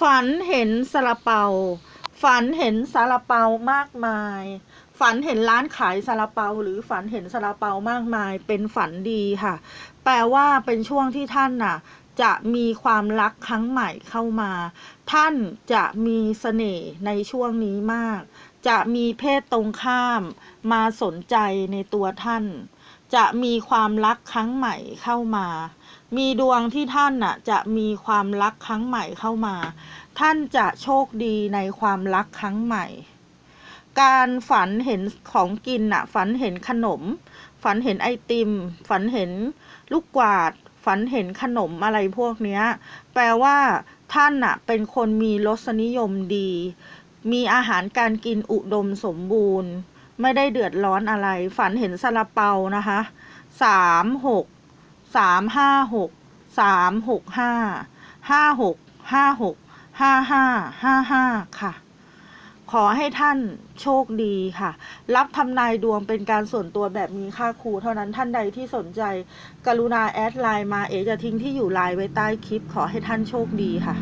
ฝันเห็นซาลาเปา ฝันเห็นซาลาเปามากมาย ฝันเห็นร้านขายซาลาเปา หรือฝันเห็นซาลาเปามากมาย เป็นฝันดีค่ะ แปลว่าเป็นช่วงที่ท่านน่ะ จะมีความรักครั้งใหม่เข้ามา ท่านจะมีเสน่ห์ในช่วงนี้มาก จะมีเพศตรงข้าม มาสนใจในตัวท่าน จะมีความรักครั้งใหม่เข้ามา มีดวงที่ท่านน่ะจะมีความรักครั้งใหม่เข้ามา ท่านจะโชคดีในความรักครั้งใหม่ การฝันเห็นของกินน่ะ ฝันเห็นขนม ฝันเห็นไอติม ฝันเห็นลูกกวาด ฝันเห็นขนมอะไรพวกเนี้ย แปลว่าท่านน่ะเป็นคนมีรสนิยมดี มีอาหารการกินอุดมสมบูรณ์ ไม่ได้เดือดร้อนอะไร ฝันเห็นซาลาเปานะคะสามหก สามห้าหกสามหกห้าห้าหกห้าหกห้าห้าห้าห้าค่ะ ขอให้ท่านโชคดีค่ะ รับทำนายดวงเป็นการส่วนตัวแบบมีค่าครูเท่านั้นท่านใดที่สนใจ กรุณาแอดไลน์มาเอจะทิ้งที่อยู่ไลน์ไว้ใต้คลิป ขอให้ท่านโชคดีค่ะ